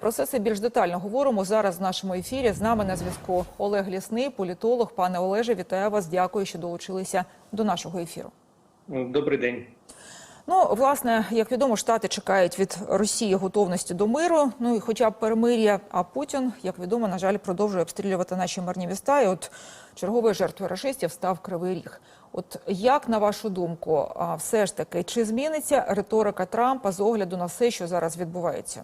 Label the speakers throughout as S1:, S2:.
S1: Про це все більш детально говоримо зараз в нашому ефірі. З нами на зв'язку Олег Лісний, політолог. Пане Олеже, вітаю вас. Дякую, що долучилися до нашого ефіру.
S2: Добрий день.
S1: Ну, власне, як відомо, штати чекають від Росії готовності до миру. Ну і хоча б перемир'я. А Путін, як відомо, на жаль, продовжує обстрілювати наші мирні міста. І от черговою жертвою рашистів став Кривий Ріг. От як на вашу думку, все ж таки, чи зміниться риторика Трампа з огляду на все, що зараз відбувається?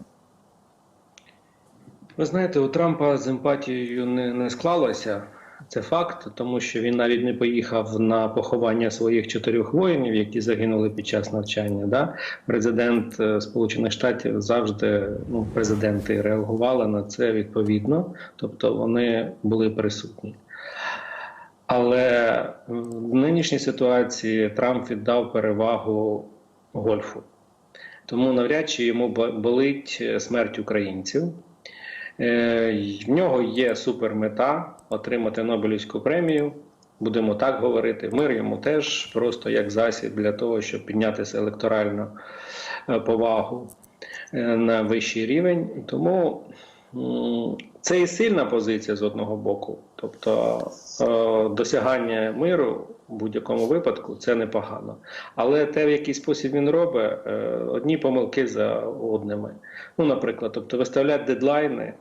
S2: Ви знаєте, у Трампа з емпатією не, не склалося. Це факт, тому що він навіть не поїхав на поховання своїх чотирьох воїнів, які загинули під час навчання. Да? Президент е, Сполучених Штатів завжди ну, президенти реагували на це відповідно, тобто вони були присутні. Але в нинішній ситуації Трамп віддав перевагу гольфу. Тому навряд чи йому болить смерть українців. Е, В нього є супермета отримати Нобелівську премію. Будемо так говорити. Мир йому теж просто як засіб для того, щоб піднятися електоральну е, повагу е, на вищий рівень. Тому це і сильна позиція з одного боку. Тобто досягання миру в будь-якому випадку це непогано. Але те, в який спосіб він робить, одні помилки за одними. Ну, наприклад, тобто виставляти дедлайни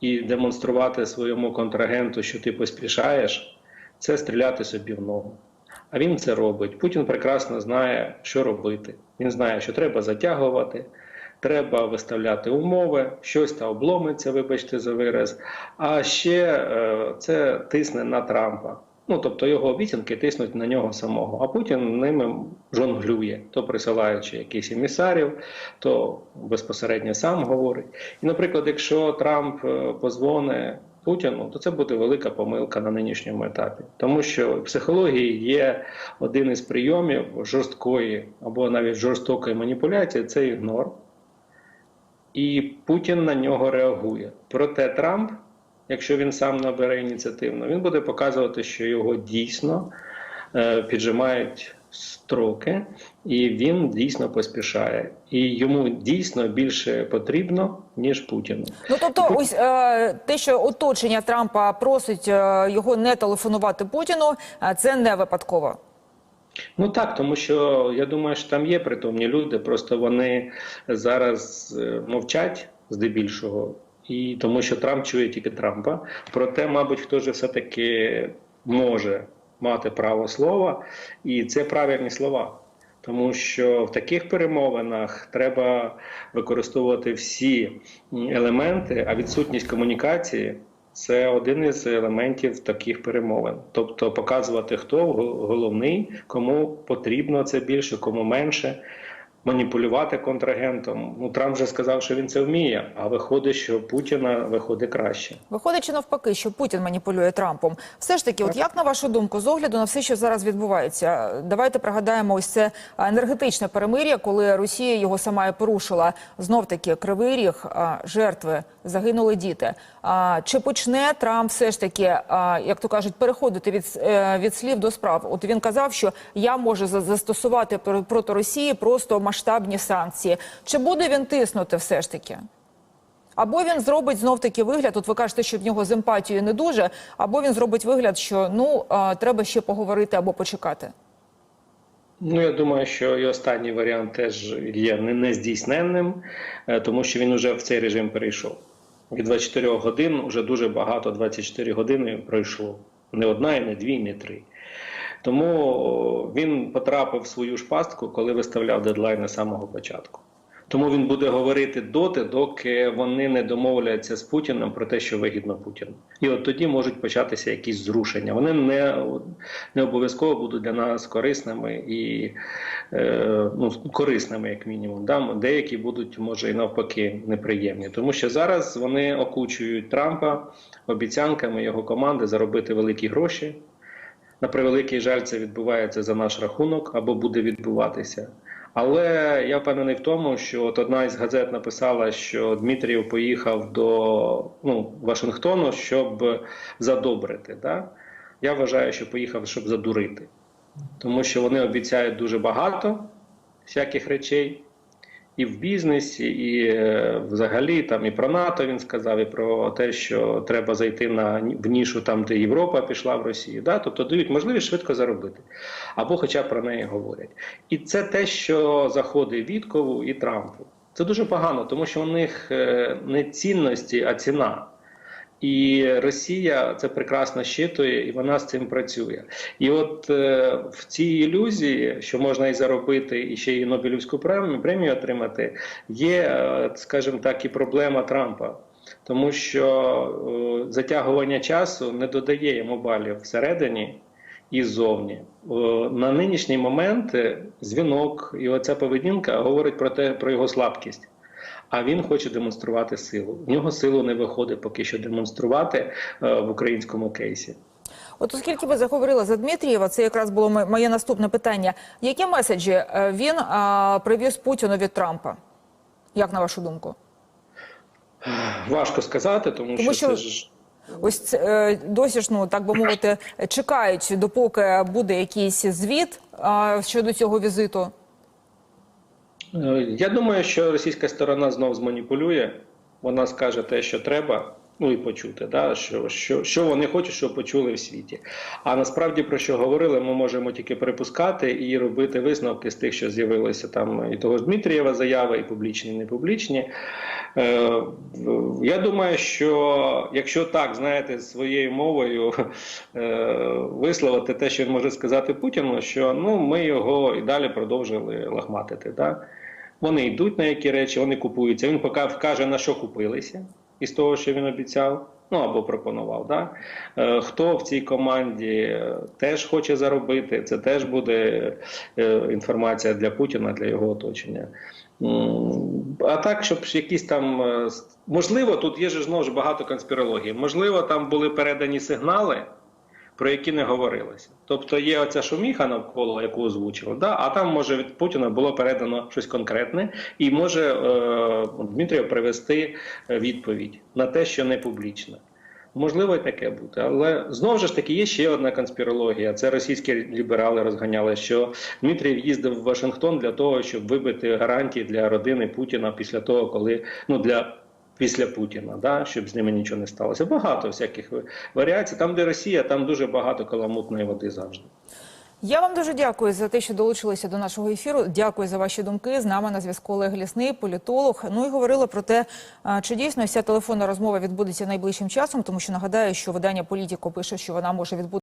S2: і демонструвати своєму контрагенту, що ти поспішаєш, це стріляти собі в ногу. А він це робить. Путін прекрасно знає, що робити. Він знає, що треба затягувати, треба виставляти умови, щось та обломиться, вибачте за вираз. А ще е, це тисне на Трампа. Ну, тобто його обіцянки тиснуть на нього самого, а Путін ними жонглює, то присилаючи якихось емісарів, то безпосередньо сам говорить. І, наприклад, якщо Трамп е, Путіну, то це буде велика помилка на нинішньому етапі, тому що в психології є один із прийомів жорсткої або навіть жорстокої маніпуляції це ігнор. І Путін на нього реагує. Проте Трамп якщо він сам набере ініціативно, він буде показувати, що його дійсно е, піджимають строки, і він дійсно поспішає. І йому дійсно більше потрібно, ніж Путіну.
S1: Ну тобто, ось е, те, що оточення Трампа просить е, його не телефонувати Путіну, е, це не випадково.
S2: Ну так, тому що я думаю, що там є притомні люди, просто вони зараз мовчать здебільшого і тому, що Трамп чує тільки Трампа. Проте, мабуть, хто ж все таки може мати право слова, і це правильні слова. Тому що в таких перемовинах треба використовувати всі елементи, а відсутність комунікації це один із елементів таких перемовин. Тобто показувати, хто головний, кому потрібно це більше, кому менше маніпулювати контрагентом. Ну Трамп вже сказав, що він це вміє. А виходить, що Путіна виходить краще.
S1: Виходить чи навпаки, що Путін маніпулює Трампом. Все ж таки, от як на вашу думку, з огляду на все, що зараз відбувається, давайте пригадаємо ось це енергетичне перемир'я, коли Росія його сама і порушила. Знов таки кривий ріг жертви загинули діти. А чи почне Трамп все ж таки, як то кажуть, переходити від е, від слів до справ? От він казав, що я можу застосувати проти Росії просто масштабні санкції. Чи буде він тиснути все ж таки? Або він зробить знов таки вигляд. От ви кажете, що в нього з емпатією не дуже, або він зробить вигляд, що ну треба ще поговорити або почекати.
S2: Ну, я думаю, що і останній варіант теж є нездійсненним, е, тому що він вже в цей режим перейшов. Від 24 годин вже дуже багато 24 години пройшло. Не одна, і не дві, і не три. Тому він потрапив в свою ж пастку, коли виставляв дедлайн з самого початку. Тому він буде говорити доти, доки вони не домовляться з Путіним про те, що вигідно Путіну. І от тоді можуть початися якісь зрушення. Вони не не обов'язково будуть для нас корисними і е, ну, корисними, як мінімум. Да? Деякі будуть, може, і навпаки, неприємні. Тому що зараз вони окучують Трампа обіцянками його команди заробити великі гроші. На превеликий жаль, це відбувається за наш рахунок або буде відбуватися. Але я впевнений в тому, що от одна із газет написала, що Дмитрієв поїхав до ну, Вашингтону, щоб задобрити. Да? Я вважаю, що поїхав, щоб задурити, тому що вони обіцяють дуже багато всяких речей. І в бізнесі, і е, взагалі там і про НАТО він сказав, і про те, що треба зайти на в нішу там, де Європа пішла в Росію. Да? Тобто дають можливість швидко заробити, або хоча б про неї говорять. І це те, що заходить Віткову і Трампу. Це дуже погано, тому що у них е, не цінності, а ціна. І Росія це прекрасно щитує, і вона з цим працює. І от е, в цій ілюзії, що можна і заробити, і ще й Нобелівську премію, премію отримати, є, е, скажімо так, і проблема Трампа. Тому що е, затягування часу не додає йому балів всередині і ззовні. Е, на нинішній момент е, дзвінок і оця поведінка говорить про те, про його слабкість. А він хоче демонструвати силу. В нього силу не виходить поки що демонструвати е, в українському кейсі.
S1: От оскільки ви заговорили за Дмитрієва, це якраз було моє наступне питання. Які меседжі е, він а, привіз Путіну від Трампа? Як на вашу думку?
S2: Важко сказати, тому,
S1: Тому
S2: що,
S1: що-
S2: це ж
S1: Ось це, е, досі ж, ну так би мовити, чекають, допоки буде якийсь звіт а, щодо цього візиту.
S2: Е, Я думаю, що російська сторона знов зманіпулює. Вона скаже те, що треба, ну і почути, да, що, що, що вони хочуть, щоб почули в світі. А насправді про що говорили, ми можемо тільки припускати і робити висновки з тих, що з'явилися там і того Дмитрієва заяви, і публічні, і непублічні. Е, я думаю, що якщо так, знаєте, своєю мовою е, висловити те, що він може сказати Путіну, що ну ми його і далі продовжили лахматити. Да? Вони йдуть на які речі, вони купуються. Він поки вкаже на що купилися із того, що він обіцяв. Ну або пропонував, да? Е, хто в цій команді е, теж хоче заробити, це теж буде е, інформація для Путіна, для його оточення. А так, щоб якісь там можливо, тут є ж знову ж багато конспірології. Можливо, там були передані сигнали, про які не говорилося. Тобто є оця шуміха навколо, яку озвучили, да? а там може від Путіна було передано щось конкретне, і може е, Дмитрів привести е, відповідь на те, що не публічно. Можливо, і таке бути, але знову ж таки є ще одна конспірологія. Це російські ліберали розганяли, що Дмитрів їздив в Вашингтон для того, щоб вибити гарантії для родини Путіна після того, коли ну для після Путіна, да, щоб з ними нічого не сталося. Багато всяких варіацій. Там, де Росія, там дуже багато каламутної води завжди.
S1: Я вам дуже дякую за те, що долучилися до нашого ефіру. Дякую за ваші думки. З нами на зв'язку Олег Лісний, політолог. Ну і говорили про те, чи дійсно ця телефонна розмова відбудеться найближчим часом, тому що нагадаю, що видання Політіко пише, що вона може відбутися.